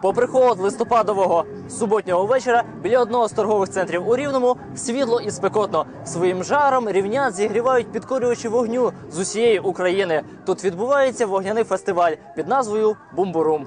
Попри холод листопадового суботнього вечора, біля одного з торгових центрів у Рівному світло і спекотно. Своїм жаром рівнян зігрівають підкорювачі вогню з усієї України. Тут відбувається вогняний фестиваль під назвою Бумбурум.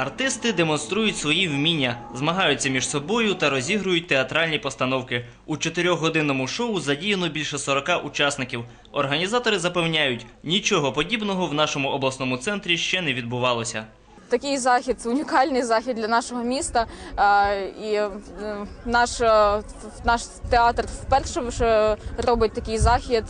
Артисти демонструють свої вміння, змагаються між собою та розігрують театральні постановки. У чотирьохгодинному шоу задіяно більше 40 учасників. Організатори запевняють, нічого подібного в нашому обласному центрі ще не відбувалося. Такий захід унікальний захід для нашого міста. І е, наш, е, наш театр вперше робить такий захід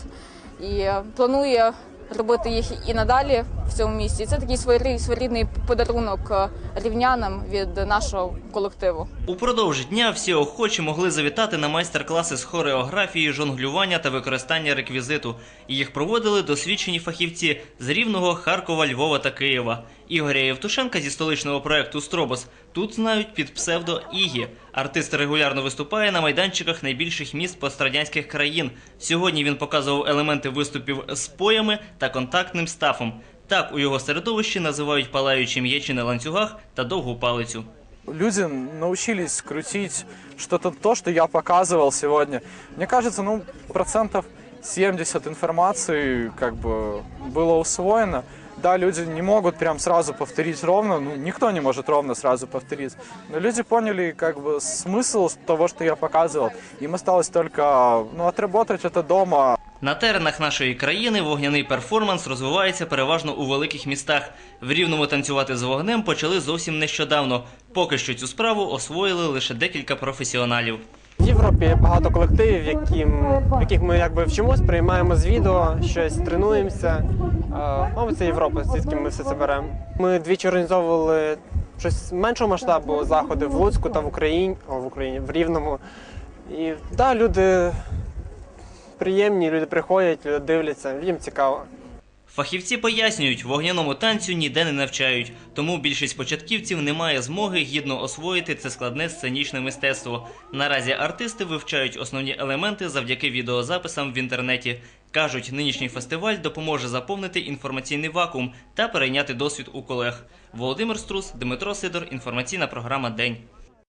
і е, планує робити їх і надалі в цьому місті. Це такий своєрідний подарунок е, рівнянам від нашого колективу. Упродовж дня всі охочі могли завітати на майстер-класи з хореографії, жонглювання та використання реквізиту. Їх проводили досвідчені фахівці з Рівного, Харкова, Львова та Києва. Ігоря Євтушенка зі столичного проекту Стробос тут знають під псевдо Ігі. Артист регулярно виступає на майданчиках найбільших міст пострадянських країн. Сьогодні він показував елементи виступів з поями та контактним стафом. Так у його середовищі називають палаючі м'ячі на ланцюгах та довгу палицю. люди научились крутить что-то то, что я показывал сегодня. Мне кажется, ну, процентов 70 информации как бы было усвоено. Да, люди не могут прям сразу повторить ровно, ну, никто не может ровно сразу повторить. Но люди поняли как бы смысл того, что я показывал. Им осталось только, ну, отработать это дома, На теренах нашої країни вогняний перформанс розвивається переважно у великих містах. В рівному танцювати з вогнем почали зовсім нещодавно. Поки що цю справу освоїли лише декілька професіоналів. В Європі багато колективів, яким, в яких ми якби вчимось, приймаємо з відео, щось тренуємося. Е, Мабуть, це Європа, звідки ми все це беремо. Ми двічі організовували щось меншого масштабу заходи в Луцьку та в Україні, о, в Україні, в Рівному. І да, люди приємні, люди приходять, люди дивляться, людям цікаво. Фахівці пояснюють, вогняному танцю ніде не навчають, тому більшість початківців не має змоги гідно освоїти це складне сценічне мистецтво. Наразі артисти вивчають основні елементи завдяки відеозаписам в інтернеті. Кажуть, нинішній фестиваль допоможе заповнити інформаційний вакуум та перейняти досвід у колег. Володимир Струс, Дмитро Сидор, інформаційна програма День.